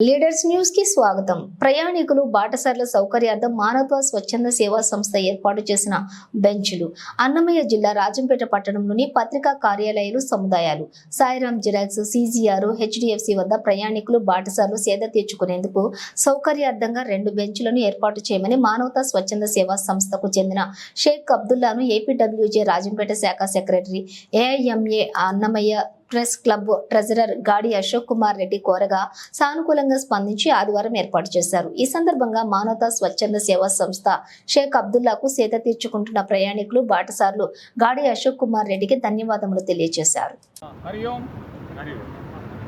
Leaders న్యూస్కి స్వాగతం. ప్రయాణికులు బాటసార్ల సౌకర్యార్థం మానవత్వ స్వచ్ఛంద సేవా సంస్థ ఏర్పాటు చేసిన బెంచ్లు అన్నమయ్య జిల్లా రాజంపేట పట్టణంలోని పత్రికా కార్యాలయాలు సముదాయాలు. సాయిరాం జిరాక్స్ సిజీఆర్ హెచ్డిఎఫ్సి వద్ద ప్రయాణికులు బాటసార్లు సేద తీర్చుకునేందుకు సౌకర్యార్థంగా రెండు బెంచ్లను ఏర్పాటు చేయమని మానవతా స్వచ్ఛంద సేవా సంస్థకు చెందిన షేక్ అబ్దుల్లాను ఏపీడబ్ల్యూజే రాజంపేట శాఖ secretary AIMA Annamayya press club treasurer Gadi Ashok Kumar Reddy కోరగా సానుకూలంగా స్పందించి ఆదివారం ఏర్పాటు చేశారు. ఈ సందర్భంగా మానవతా స్వచ్ఛంద సేవా సంస్థ షేక్ అబ్దుల్లాకు సేత తీర్చుకుంటున్న ప్రయాణికులు బాటసార్లు గాడి అశోక్ కుమార్ రెడ్డికి ధన్యవాదములు తెలియజేశారు.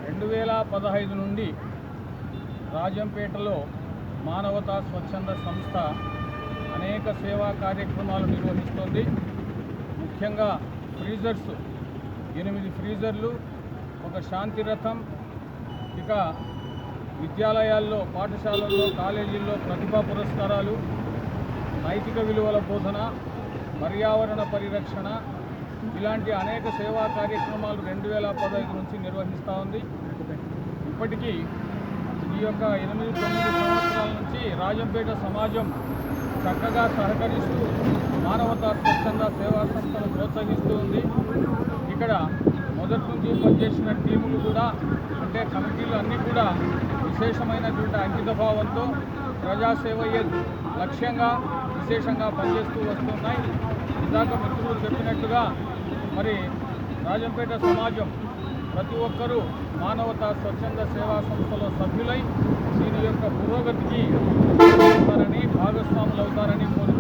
రెండు వేల పదహైదు నుండి రాజంపేటలో మానవతా స్వచ్ఛంద సంస్థ అనేక సేవా కార్యక్రమాలు నిర్వహిస్తోంది. ముఖ్యంగా ఫ్రీజర్స్ ఎనిమిది ఫ్రీజర్లు ఒక శాంతి రథం ఇక విద్యాలయాల్లో పాఠశాలల్లో కాలేజీల్లో ప్రతిభా పురస్కారాలు నైతిక విలువల బోధన పర్యావరణ పరిరక్షణ ఇలాంటి అనేక సేవా కార్యక్రమాలు రెండు వేల పదహైదు నుంచి నిర్వహిస్తూ ఉంది. ఇప్పటికీ ఈ యొక్క ఎనిమిది తొమ్మిది సంవత్సరాల నుంచి రాజంపేట సమాజం చక్కగా సహకరిస్తూ మానవతా స్వచ్ఛంద సేవా సంస్థను ప్రోత్సహిస్తూ ఉంది. చేసిన టీములు కూడా అంటే కమిటీలు అన్నీ కూడా విశేషమైనటువంటి అంకితభావంతో ప్రజాసేవయే లక్ష్యంగా విశేషంగా పనిచేస్తూ వస్తున్నాయి. ఇందాక మిత్రులు చెప్పినట్టుగా మరి రాజంపేట సమాజం ప్రతి ఒక్కరూ మానవతా స్వచ్ఛంద సేవా సంస్థలో సభ్యులై దీని యొక్క పురోగతికి భాగస్వాములు అవుతారని కోరుకుంటూ